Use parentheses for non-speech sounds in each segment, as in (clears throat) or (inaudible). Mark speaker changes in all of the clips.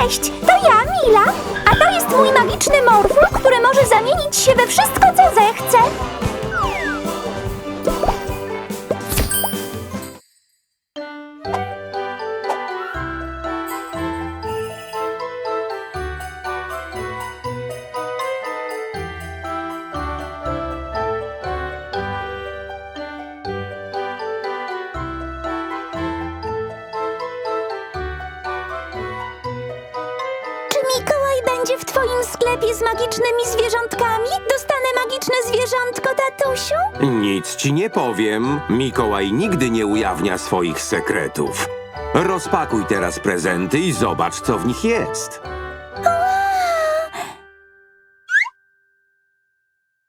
Speaker 1: Cześć, to ja, Mila. A to jest mój magiczny morful, który może zamienić się we wszystko, co zechce. Twoim sklepie z magicznymi zwierzątkami? Dostanę magiczne zwierzątko, tatusiu?
Speaker 2: Nic ci nie powiem. Mikołaj nigdy nie ujawnia swoich sekretów. Rozpakuj teraz prezenty i zobacz, co w nich jest.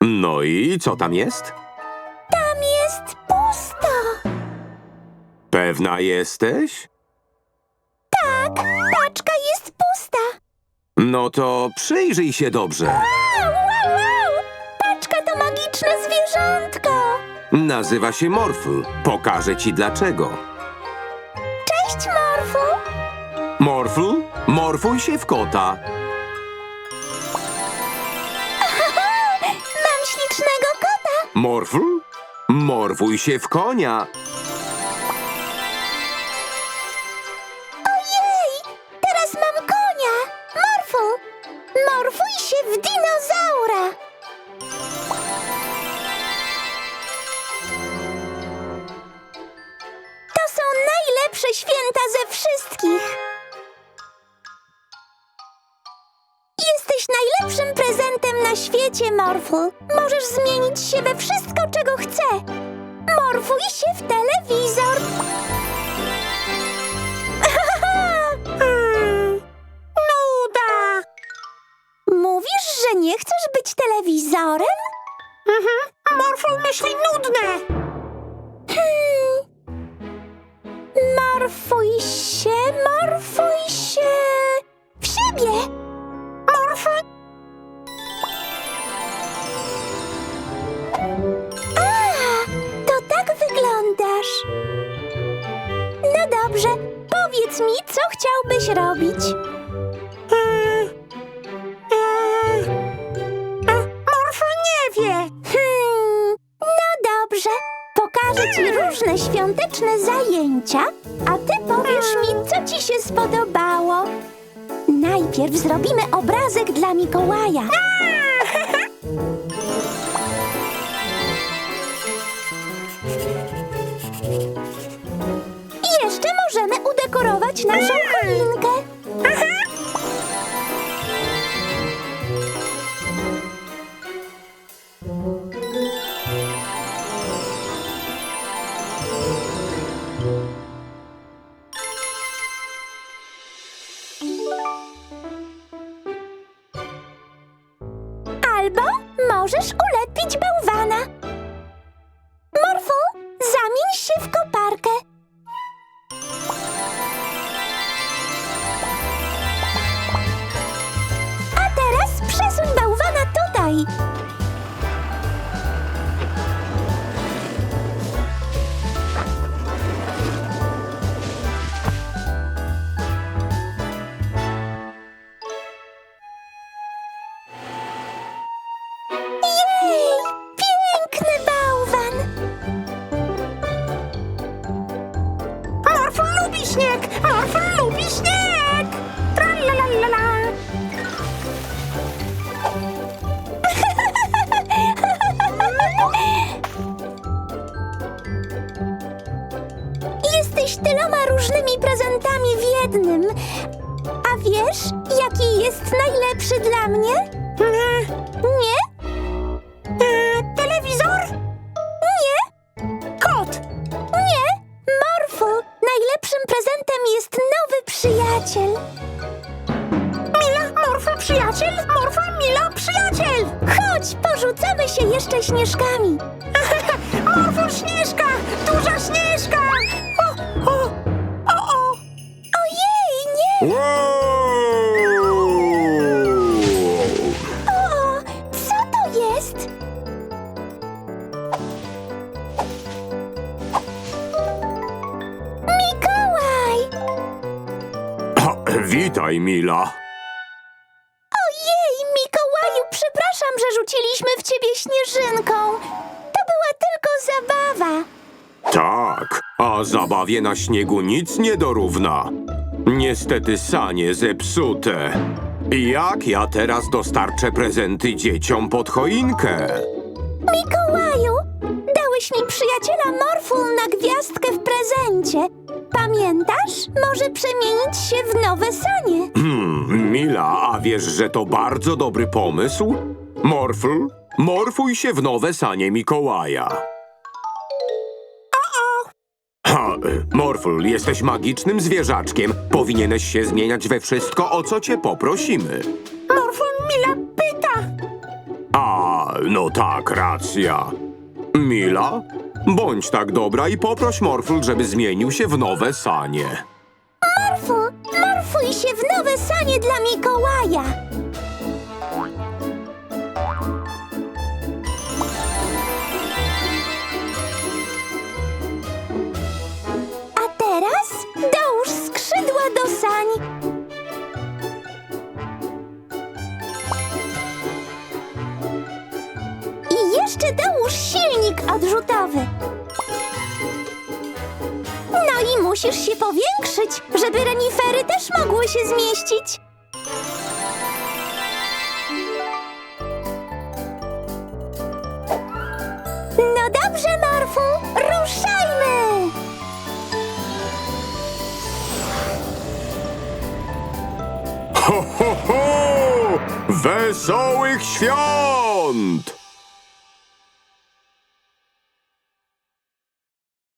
Speaker 2: No i co tam jest?
Speaker 1: Tam jest pusto.
Speaker 2: Pewna jesteś? No to przyjrzyj się dobrze.
Speaker 1: Wow, wow, wow! Paczka to magiczne zwierzątko.
Speaker 2: Nazywa się Morfl. Pokażę ci dlaczego.
Speaker 1: Cześć, Morfu.
Speaker 2: Morfl, morfuj się w kota.
Speaker 1: Mam ślicznego kota.
Speaker 2: Morfl, morfuj się w konia.
Speaker 1: Morfuj się w dinozaura. To są najlepsze święta ze wszystkich. Jesteś najlepszym prezentem na świecie, Morfu. Możesz zmienić się we wszystko, czego chcę. Morfuj się w telewizor. Myśli nudne. Hmm. Morfuj się, morfuj się w siebie. Morfuj. A, to tak wyglądasz. No dobrze, powiedz mi, co chciałbyś robić? Ci różne świąteczne zajęcia, a ty powiesz mi, co ci się spodobało. Najpierw zrobimy obrazek dla Mikołaja. I jeszcze możemy udekorować naszą choinkę. Albo możesz ulepić bałwana. Jest najlepszy dla mnie? Nie? E, telewizor? Nie. Kot? Nie. Morfu, najlepszym prezentem jest nowy przyjaciel. Mila, Morfu, przyjaciel? Morfu, Mila, przyjaciel! Chodź, porzucamy się jeszcze śnieżkami. (laughs) Morfu, śnieżka!
Speaker 2: Witaj, Mila.
Speaker 1: Ojej, Mikołaju, przepraszam, że rzuciliśmy w ciebie śnieżynką. To była tylko zabawa.
Speaker 2: Tak, a zabawie na śniegu nic nie dorówna. Niestety sanie zepsute. Jak ja teraz dostarczę prezenty dzieciom pod choinkę?
Speaker 1: Mikołaju, dałeś mi przyjaciela Morful na gwiazdkę w prezencie. Pamiętasz? Może przemienić się w nowe sanie. (clears throat)
Speaker 2: Hmm, Mila, a wiesz, że to bardzo dobry pomysł? Morfl, morfuj się w nowe sanie Mikołaja. Ha, Morfl, jesteś magicznym zwierzaczkiem. Powinieneś się zmieniać we wszystko, o co cię poprosimy.
Speaker 1: Morful Mila pyta.
Speaker 2: A, no tak, racja. Mila, bądź tak dobra i poproś Morfl, żeby zmienił się w nowe sanie.
Speaker 1: Morful, morfuj się w nowe sanie dla Mikołaja. A teraz dołóż skrzydła do sań. I jeszcze dołóż silnik odrzutowy. Musisz się powiększyć, żeby renifery też mogły się zmieścić. No dobrze, Morfu, ruszajmy!
Speaker 2: Ho, ho, ho! Wesołych świąt!